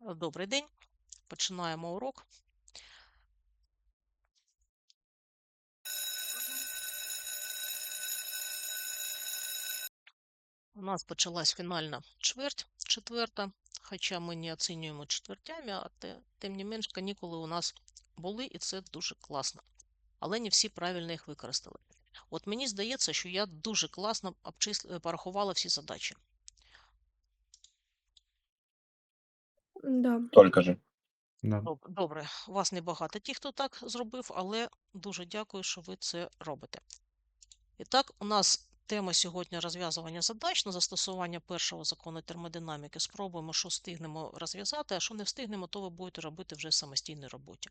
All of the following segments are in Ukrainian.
Добрий день. Починаємо урок. У нас почалась фінальна чверть, четверта, хоча ми не оцінюємо четвертями, а те, тим не менш канікули у нас були, і це дуже класно. Але не всі правильно їх використали. От мені здається, що я дуже класно порахувала всі задачі. Да. Только же. Да. Доб- Добре, вас небагато ті, хто так зробив, але дуже дякую, що ви це робите. І так, у нас тема сьогодні розв'язування задач на застосування першого закону термодинаміки. Спробуємо, що встигнемо розв'язати, а що не встигнемо, то ви будете робити вже в самостійній роботі.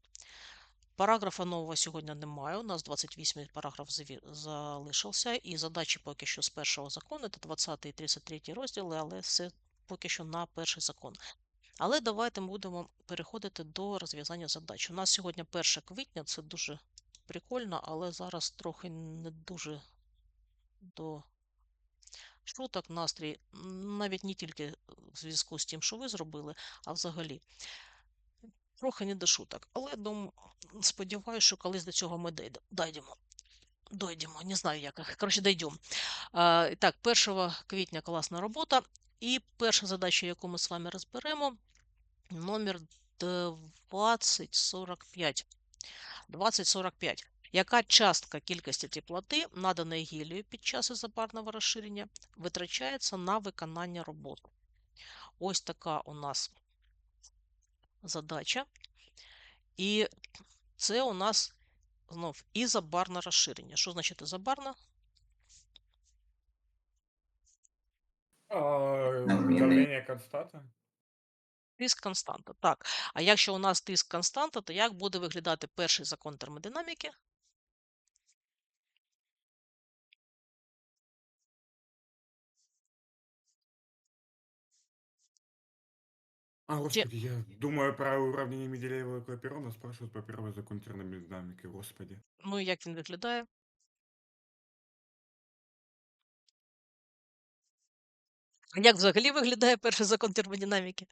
Параграфа нового сьогодні немає. У нас 28 параграф заві- залишився, і задачі поки що з першого закону, це 20 і 33 розділи, але все поки що на перший закон. Але давайте будемо переходити до розв'язання задач. У нас сьогодні 1 квітня, це дуже прикольно, але зараз трохи не дуже до шуток настрій, навіть не тільки в зв'язку з тим, що ви зробили, а взагалі. Трохи не до шуток. Але дум, сподіваюся, що колись до цього ми дійде- дійдемо. Дойдемо, не знаю як. Коротше, дійдемо. Так, 1 квітня класна робота. І перша задача, яку ми з вами розберемо, номер 2045. 2045. Яка частка кількості теплоти, наданої гелію під час ізобарного розширення, витрачається на виконання роботи? Ось така у нас задача. І це у нас знов ізобарне розширення. Що значить ізобарне? А, Надмінний. Давлення константа? Тиск константа. Так. А якщо у нас тиск константа, то як буде виглядати перший закон термодинаміки? А, господи, я думаю про уравнение Менделеева и Клаперона, спрашивают про первый закон термодинамики, господи. Ну як він виглядає? Як взагалі виглядає перший закон термодинаміки?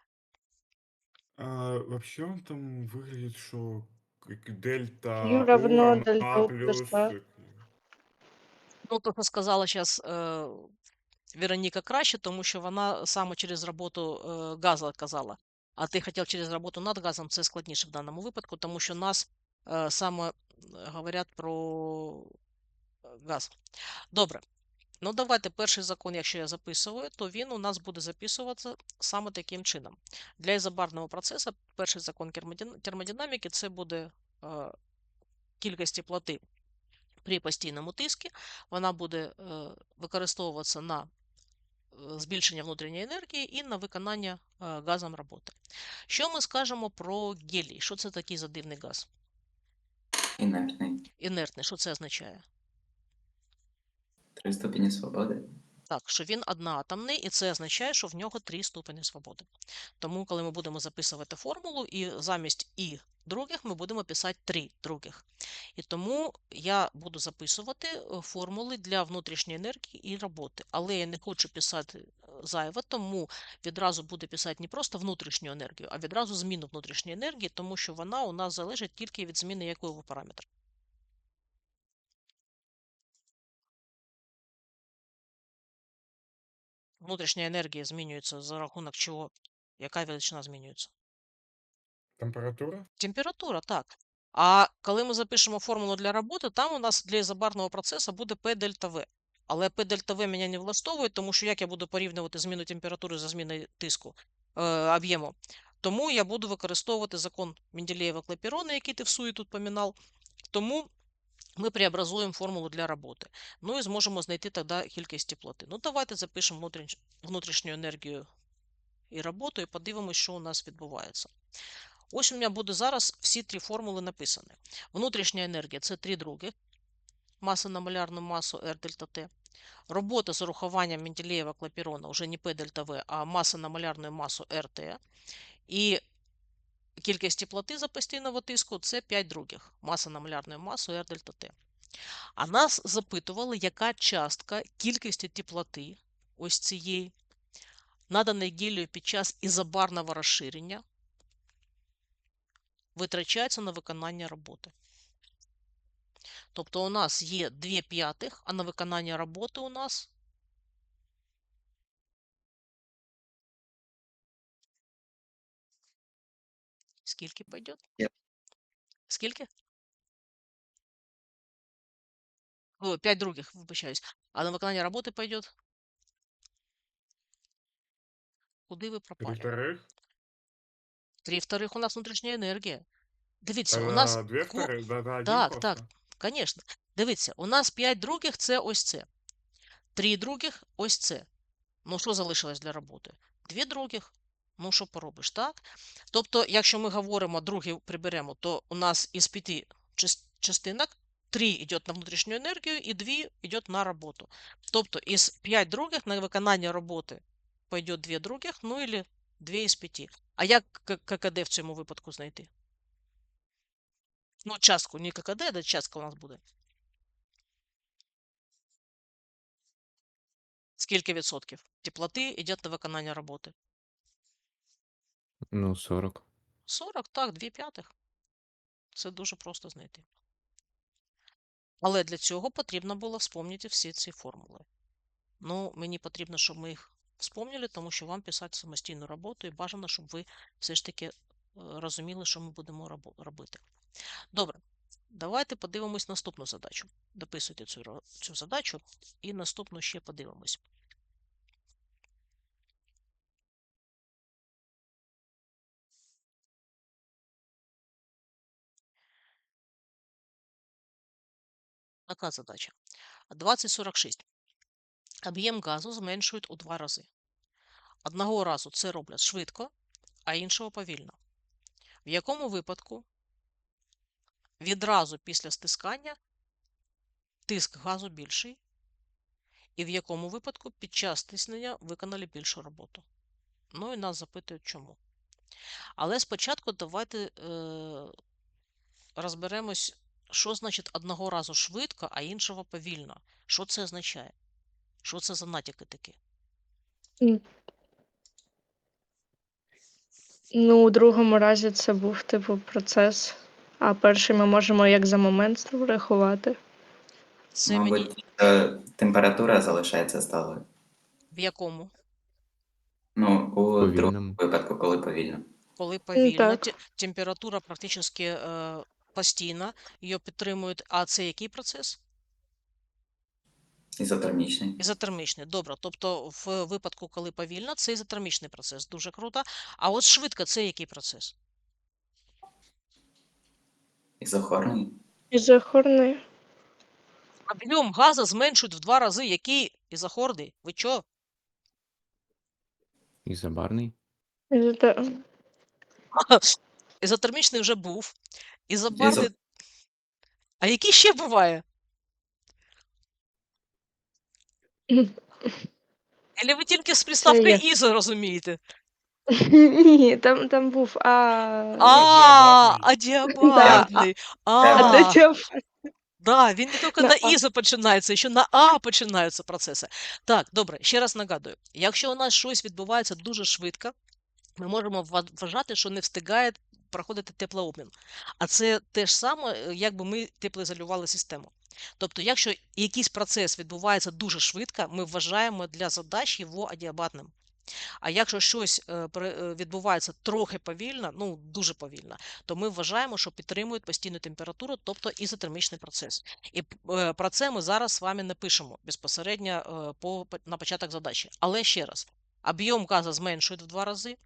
А, вообще он там выглядит, что как дельта Q равно У равна дельта А плюс. Ну, то, що сказала зараз е, Вероніка краще, тому що вона саме через роботу е, газу казала. А ти хотів через роботу над газом, це складніше в даному випадку, тому що нас е, саме говорять про газ. Добре. Ну, давайте перший закон, якщо я записую, то він у нас буде записуватися саме таким чином. Для ізобарного процесу перший закон термодинаміки це буде е, кількість теплоти при постійному тиску. Вона буде е, використовуватися на е, збільшення внутрішньої енергії і на виконання е, газом роботи. Що ми скажемо про гелій? Що це такий за дивний газ? Інертний. Інертний, що це означає? Три ступені свободи. Так, що він одноатомний, і це означає, що в нього три ступені свободи. Тому, коли ми будемо записувати формулу, і замість і других ми будемо писати три других. І тому я буду записувати е, формули для внутрішньої енергії і роботи. Але я не хочу писати е, зайве, тому відразу буду писати не просто внутрішню енергію, а відразу зміну внутрішньої енергії, тому що вона у нас залежить тільки від зміни якого параметра. Внутрішня енергія змінюється за рахунок чого? Яка величина змінюється? Температура? Температура, так. А коли ми запишемо формулу для роботи, там у нас для ізобарного процесу буде P дельта V. Але P дельта V мене не влаштовує, тому що як я буду порівнювати зміну температури за зміною тиску е, об'єму. Тому я буду використовувати закон Менделєєва Клаперона, який ти в суї тут помінав. Тому ми преобразуємо формулу для роботи. Ну і зможемо знайти тоді кількість теплоти. Ну, давайте запишемо внутрішню енергію і роботу, і подивимося, що у нас відбувається. Ось у мене буде зараз всі три формули написані. Внутрішня енергія це 3 други, маса на молярну масу R дельта T. Робота з урахуванням Менделєєва Клаперона вже не P дельта V, а маса на молярну масу RT. І кількість теплоти за постійного тиску це 5 других, маса на молярну масу R дельта T. А нас запитували, яка частка кількості теплоти ось цієї, наданої гелію під час ізобарного розширення, витрачається на виконання роботи. Тобто у нас є 2 п'ятих, а на виконання роботи у нас скільки пойдет? П'ять. Скільки? О, 5 других, вибачаюсь. А на виконання роботи пойдет? Куди ви Три пропали? вторых? Три вторих у нас внутрішня енергія. Дивіться, у Тогда нас две ко- вторых? Да, да, один Так, так, просто. Конечно. Дивіться, у нас 5 других це ось це. 3 других ось це. Ну, що залишилось для роботи? Дві других. Ну, що поробиш, так? Тобто, якщо ми говоримо, другі приберемо, то у нас із п'яти частинок 3 йде на внутрішню енергію і 2 йде на роботу. Тобто, із 5 других на виконання роботи пойде 2 других, ну, або 2 із 5. А як ККД в цьому випадку знайти? Ну, частку, не ККД, да частка у нас буде. Скільки відсотків теплоти йде на виконання роботи? Ну, 40. 40, так, 2 п'ятих. Це дуже просто знайти. Але для цього потрібно було вспомнити всі ці формули. Ну, мені потрібно, щоб ми їх вспомнили, тому що вам писати самостійну роботу і бажано, щоб ви все ж таки е, розуміли, що ми будемо робити. Добре, давайте подивимось наступну задачу. Дописуйте цю, цю задачу і наступну ще подивимось. Така задача. 2046. Об'єм газу зменшують у два рази. Одного разу це роблять швидко, а іншого повільно. В якому випадку відразу після стискання тиск газу більший, і в якому випадку під час стиснення виконали більшу роботу. Ну і нас запитують, чому. Але спочатку давайте е, розберемось, що значить одного разу швидко, а іншого повільно. Що це означає? Що це за натяки такі? Ну, у другому разі це був типу процес, а перший ми можемо як за момент врахувати. Це мені Мабуть, е, температура залишається сталою. в якому? Ну, у другому Повільному. випадку, коли повільно. Коли повільно, так. те- температура практично е, постійна, її підтримують. А це який процес? Ізотермічний. Ізотермічний. Добре. Тобто, в випадку, коли повільно, це ізотермічний процес. Дуже круто. А от швидко це який процес? Ізохорний. Ізохорний. Об'єм газу зменшують в два рази. Який ізохорний? Ви чо? Ізобарний. Ізоте- Ізотермічний вже був. Ізобарний. А який ще буває? Или ви тільки з приставкою є. ізо розумієте? Ні, там, там був а. А, Адіабатний. А А, ця Да, він не тільки На на А. ізо починається, ще на А починаються процеси. Так, добре, ще раз нагадую: якщо у нас щось відбувається дуже швидко, ми можемо ва- вважати, що не встигає проходити теплообмін. А це те ж саме, е, якби ми теплоізолювали систему. Тобто, якщо якийсь процес відбувається дуже швидко, ми вважаємо для задач його адіабатним. А якщо щось е, е, відбувається трохи повільно, ну дуже повільно, то ми вважаємо, що підтримують постійну температуру, тобто ізотермічний процес. І про це ми зараз з вами не пишемо безпосередньо по, на початок задачі. Але ще раз, об'єм газу зменшують в два рази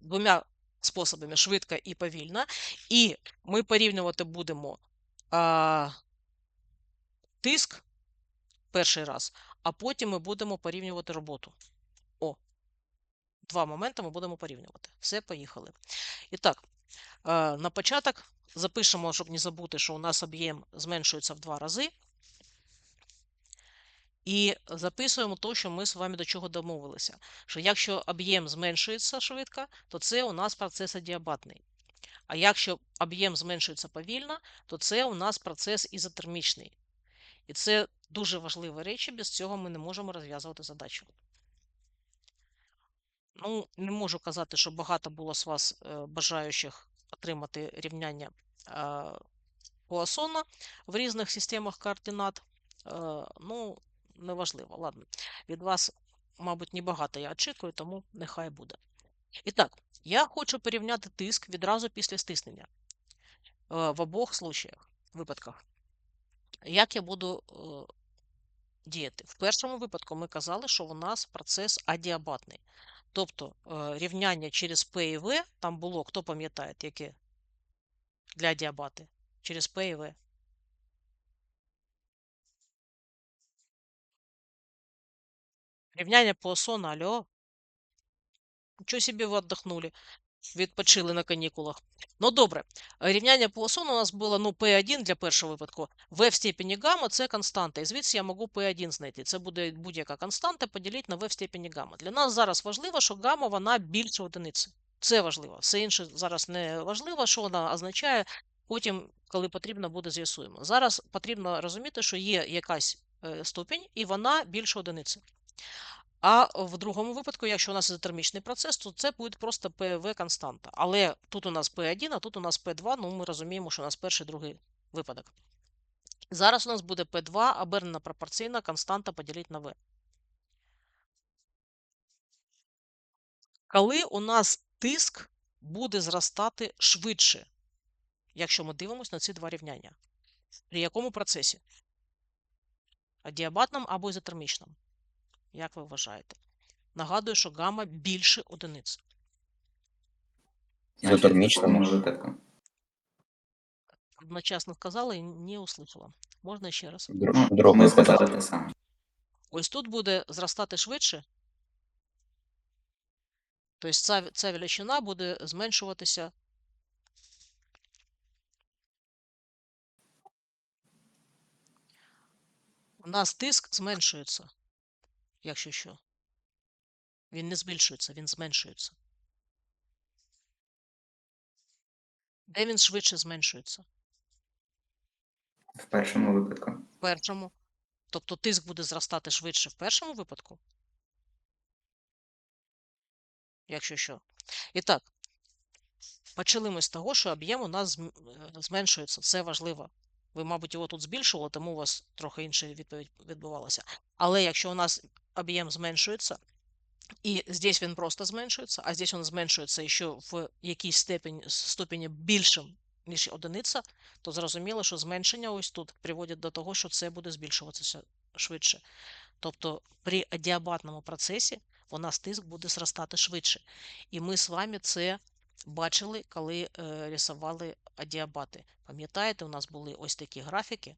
двома способами швидко і повільно. І ми порівнювати будемо а, тиск перший раз, а потім ми будемо порівнювати роботу. О, два моменти ми будемо порівнювати. Все, поїхали. І так, е, на початок запишемо, щоб не забути, що у нас об'єм зменшується в два рази. І записуємо то, що ми з вами до чого домовилися. Що якщо об'єм зменшується швидко, то це у нас процес адіабатний. А якщо об'єм зменшується повільно, то це у нас процес ізотермічний. І це дуже важливі речі, без цього ми не можемо розв'язувати задачу. Ну, не можу казати, що багато було з вас е, бажаючих отримати рівняння е, Пуассона в різних системах координат. Е, ну, неважливо, ладно. Від вас, мабуть, небагато я очікую, тому нехай буде. І так, я хочу порівняти тиск відразу після стиснення е, в обох случаях, випадках. Як я буду е, діяти? В першому випадку ми казали, що у нас процес адіабатний. Тобто е, рівняння через P і V, там було, хто пам'ятає, яке для адіабати? Через P і V. Рівняння Пуассона, алло. Нічого собі ви віддохнули, відпочили на канікулах. Ну добре, рівняння Пуассона у нас було ну, P1 для першого випадку. V в степені гамма – це константа. І звідси я можу P1 знайти. Це буде будь-яка константа поділити на V в степені гамма. Для нас зараз важливо, що гамма вона більше одиниці. Це важливо. Все інше зараз не важливо, що вона означає. Потім, коли потрібно, буде з'ясуємо. Зараз потрібно розуміти, що є якась е, ступінь, і вона більше одиниці. А в другому випадку, якщо у нас ізотермічний процес, то це буде просто ПВ константа. Але тут у нас P1, а тут у нас P2, ну ми розуміємо, що у нас перший другий випадок. Зараз у нас буде P2 обернена пропорційна константа поділити на V. Коли у нас тиск буде зростати швидше, якщо ми дивимося на ці два рівняння? При якому процесі? Адіабатному або ізотермічному? Як ви вважаєте? Нагадую, що гамма більше одиниць. Ізотермічному. такому випадку. Одночасно сказала і не услышала. Можна ще раз? Ну, ми сказали те саме. Ось тут буде зростати швидше. Тобто ця, ця величина буде зменшуватися. У нас тиск зменшується, якщо що. Він не збільшується, він зменшується. Де він швидше зменшується? В першому випадку. В першому. Тобто тиск буде зростати швидше в першому випадку. Якщо що. І так, почали ми з того, що об'єм у нас е, зменшується. Це важливо. Ви, мабуть, його тут збільшували, тому у вас трохи інша відповідь відбувалася. Але якщо у нас об'єм зменшується, і здесь він просто зменшується, а здесь він зменшується ще в якійсь степені, ступені більшим, ніж одиниця, то зрозуміло, що зменшення ось тут приводить до того, що це буде збільшуватися швидше. Тобто при адіабатному процесі у нас тиск буде зростати швидше. І ми з вами це бачили, коли е, рисували адіабати. Пам'ятаєте, у нас були ось такі графіки,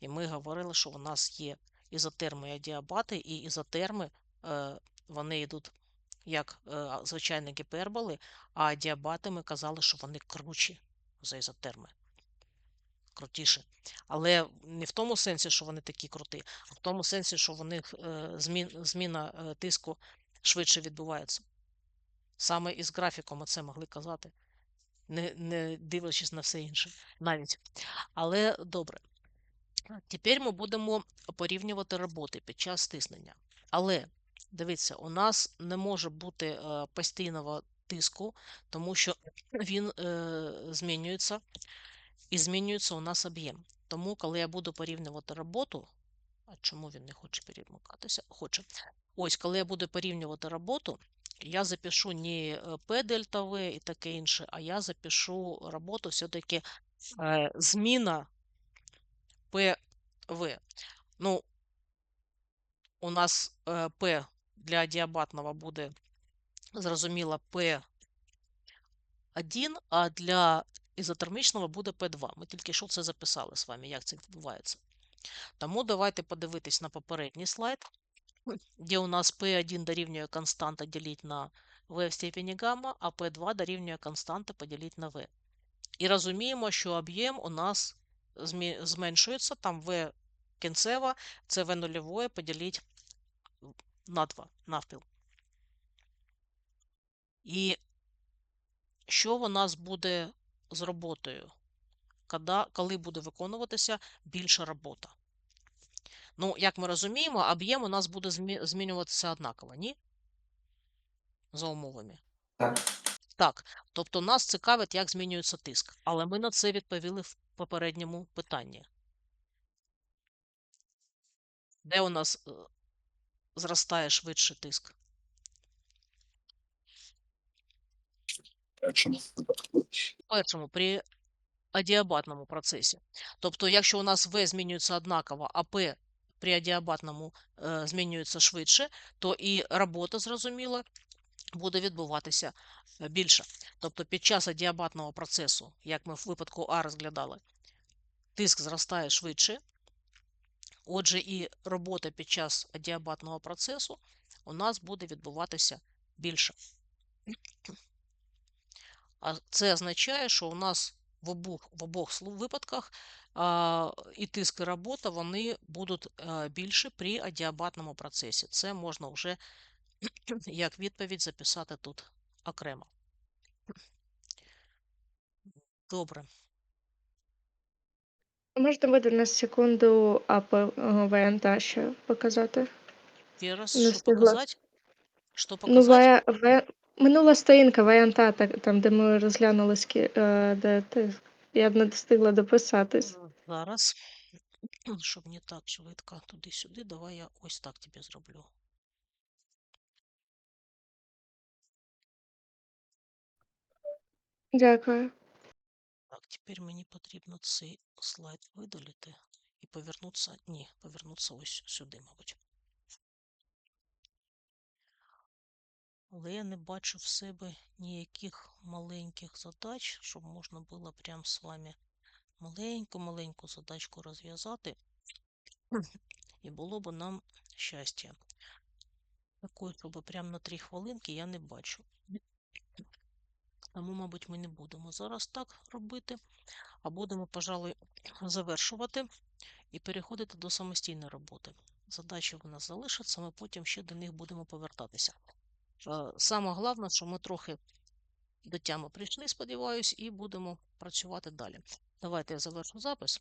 і ми говорили, що у нас є ізотерми і адіабати, і ізотерми е, вони йдуть як е, звичайні гіперболи, а адіабати ми казали, що вони кручі за ізотерми. Крутіше. Але не в тому сенсі, що вони такі круті, а в тому сенсі, що в них е, зміна тиску швидше відбувається. Саме із графіком це могли казати, не, не дивлячись на все інше навіть. Але добре. Тепер ми будемо порівнювати роботи під час стиснення. Але дивіться, у нас не може бути е, постійного тиску, тому що він е, змінюється і змінюється у нас об'єм. Тому, коли я буду порівнювати роботу, а чому він не хоче перемикатися? Хоче. Ось, коли я буду порівнювати роботу, я запишу не е, P дельта V і таке інше, а я запишу роботу все-таки зміна ПВ. Ну, у нас е, P для діабатного буде, зрозуміло, P1, а для ізотермічного буде P2. Ми тільки що це записали з вами, як це відбувається. Тому давайте подивитись на попередній слайд, де у нас P1 дорівнює константа ділить на V в степені гамма, а P2 дорівнює константа поділити на V. І розуміємо, що об'єм у нас зменшується, там V кінцева, це V нульове поділити на 2, навпіл. І що у нас буде з роботою, коли буде виконуватися більша робота? Ну, як ми розуміємо, об'єм у нас буде змінюватися однаково, ні? За умовами. Так. Так, Тобто нас цікавить, як змінюється тиск. Але ми на це відповіли в попередньому питанні. Де у нас е, зростає швидше тиск? Першому при адіабатному процесі. Тобто, якщо у нас В змінюється однаково, а П при адіабатному е, змінюється швидше, то і робота, зрозуміло, буде відбуватися е, більше. Тобто під час адіабатного процесу, як ми в випадку А розглядали, тиск зростає швидше. Отже, і робота під час адіабатного процесу у нас буде відбуватися більше. А це означає, що у нас в обох, в обох випадках а, і тиск, і робота вони будуть е, більше при адіабатному процесі. Це можна вже як відповідь записати тут окремо. Добре. Можна буде на секунду АП е, ще показати? Ще раз, Не що встигла. показати? Що Ну, показати? варі... ве- минула сторінка так, там, де ми розглянули, е, де тиск. Я б не встигла дописатись. Е, Зараз, щоб не так швидко туди-сюди, давай я ось так тобі зроблю. Дякую. Так, тепер мені потрібно цей слайд видалити і повернутися. Ні, повернутися ось сюди, мабуть. Але я не бачу в себе ніяких маленьких задач, щоб можна було прям з вами маленьку-маленьку задачку розв'язати. І було б нам щастя. Такої, щоб прям на три хвилинки я не бачу. Тому, мабуть, ми не будемо зараз так робити, а будемо, пожалуй, завершувати і переходити до самостійної роботи. Задачі в нас залишаться, ми потім ще до них будемо повертатися. Е, Саме головне, що ми трохи до тями прийшли, сподіваюсь, і будемо працювати далі. Давайте я завершу запис.